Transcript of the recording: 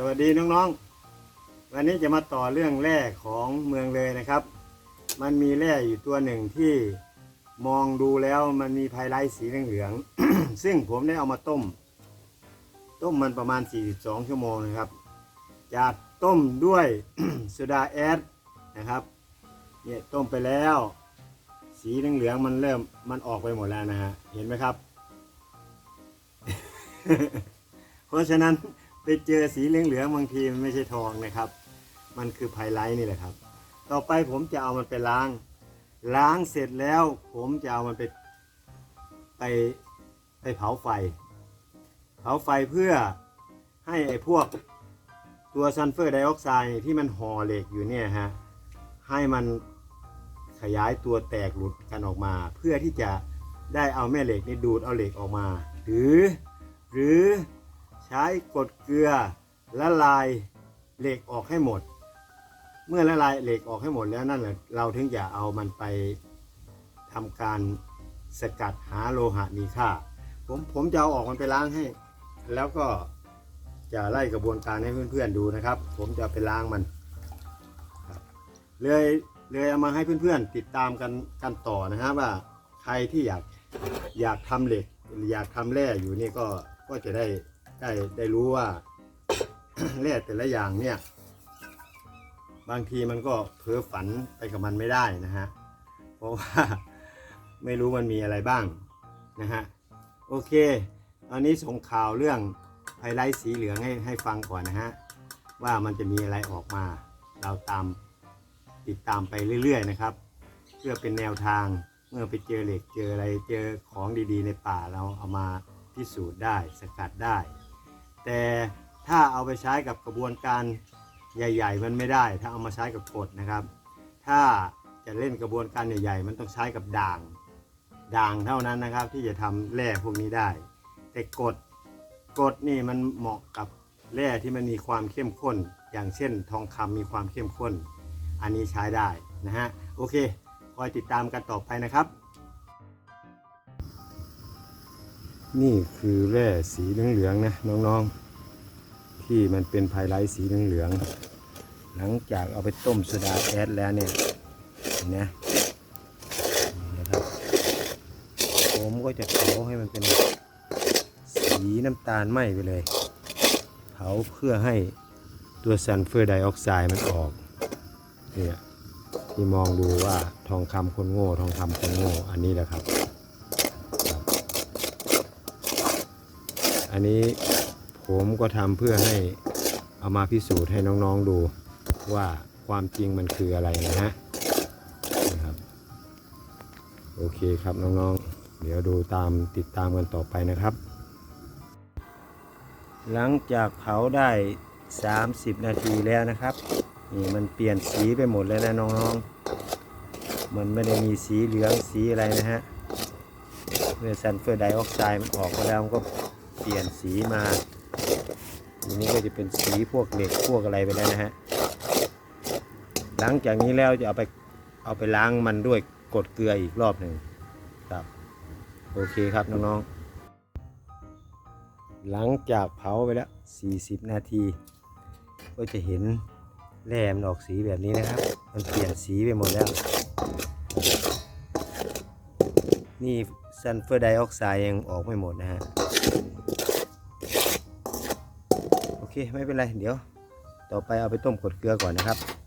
สวัสดีน้องๆ วันนี้จะมาต่อเรื่องแร่ของเมืองเลยนะครับ มันมีแร่อยู่ตัวหนึ่งที่มองดูแล้วมันมีไพไลท์สีเหลืองๆ ซึ่งผมได้เอามาต้ม ต้มมันประมาณ 42 ชั่วโมงนะครับ จากต้มด้วย โซดาแอดนะครับ เนี่ยต้มไปแล้ว สีเหลืองๆมันเริ่มมันออกไปหมดแล้วนะฮะ เห็นไหมครับ เพราะฉะนั้น ไปเจอสีเหลืองๆบางทีมันไม่ใช่ทองนะครับ มันคือไพไลท์นี่แหละครับ ต่อไปผมจะเอามันไปล้าง ล้างเสร็จแล้ว ผมจะเอามันไปไปไปเผาไฟ เผาไฟเพื่อให้ไอ้พวกตัวซัลเฟอร์ไดออกไซด์ที่มันห่อเหล็กอยู่เนี่ยฮะให้มันขยายตัวแตกหลุดกันออกมา เพื่อที่จะได้เอาแม่เหล็กนี่ดูดเอาเหล็กออกมา หรือ หรือ ใช้กดเกลือละลายเหล็กออกให้หมด เมื่อละลายเหล็กออกให้หมดแล้วนั่นแหละเราถึงจะเอามันไปทำการสกัดหาโลหะมีค่า ผมผมจะเอาออกมันไปล้างให้ แล้วก็จะไล่กระบวนการให้เพื่อนๆดูนะครับ ผมจะไปล้างมันเลยเลยเอามาให้เพื่อนๆติดตามกันกันต่อนะฮะว่าใครที่อยากอยากทำเหล็กอยากทำแร่อยู่นี่ก็ก็จะได้ ได้ได้รู้ว่าแร่แต่ละอย่างเนี่ย บางทีมันก็เพ้อฝันไปกับมันไม่ได้นะฮะ เพราะว่าไม่รู้มันมีอะไรบ้างนะฮะ โอเค ตอนนี้ส่งข่าวเรื่องไฮไลท์สีเหลืองให้ให้ฟังก่อนนะฮะ ว่ามันจะมีอะไรออกมา เราตามติดตามไปเรื่อยๆนะครับ เพื่อเป็นแนวทางเมื่อไปเจอเหล็กเจออะไรเจอของดีๆ ในป่าเราเอามาพิสูจน์ได้สกัดได้ แต่ถ้าเอาไปใช้กับกระบวนการใหญ่ ๆ มันไม่ได้ ถ้าเอามาใช้กับกดนะครับ ถ้าจะเล่นกระบวนการใหญ่ ๆ มันต้องใช้กับด่าง ด่างเท่านั้นนะครับ ที่จะทำแร่พวกนี้ได้ แต่กดกดนี่มันเหมาะกับแร่ที่มันมีความเข้มข้น อย่างเช่น ทองคำมีความเข้มข้น อันนี้ใช้ได้นะฮะโอเคคอยติดตามกันต่อไปนะครับ นี่คือแร่สีเหลืองๆนะน้องๆ ที่มันเป็นไพไลท์สีเหลืองๆหลังจากเอาไปต้มโซดาแอดแล้วเนี่ยนไหมนี่นะครับผมก็จะเผาให้มันเป็นสีน้ำตาลไหมไปเลย เผาเพื่อให้ตัวซัลเฟอร์ไดออกไซด์มันออกเนี่ยที่มองดูว่าทองคำคนโง่ ทองคำคนโง่ อันนี้แหละครับ อันนี้ผมก็ทำเพื่อให้เอามาพิสูจน์ให้น้องๆดูว่าความจริงมันคืออะไรนะฮะนะครับ โอเคครับน้องๆ เดี๋ยวดูตามติดตามกันต่อไปนะครับ หลังจากเผาได้ 30 นาทีแล้วนะครับนี่มันเปลี่ยนสีไปหมดแล้วนะน้องๆ มันไม่ได้มีสีเหลืองสีอะไรนะฮะเมื่อซัลเฟอร์ไดออกไซด์มันออกมาแล้วมันก็ เปลี่ยนสีมาทีนี้ก็จะเป็นสีพวกเหล็กพวกอะไรไปแล้วนะฮะหลังจากนี้แล้วจะเอาไปเอาไปล้างมันด้วยกรดเกลืออีกรอบหนึ่งครับ โอเคครับน้องๆ หลังจากเผาไปแล้ว 40 นาที ก็จะเห็นแร่มันออกสีแบบนี้นะครับ มันเปลี่ยนสีไปหมดแล้ว นี่ซัลเฟอร์ไดออกไซด์ยังออกไม่หมดนะฮะ ไม่เป็นไร เดี๋ยว ต่อไปเอาไปต้มกดเกลือก่อนนะครับ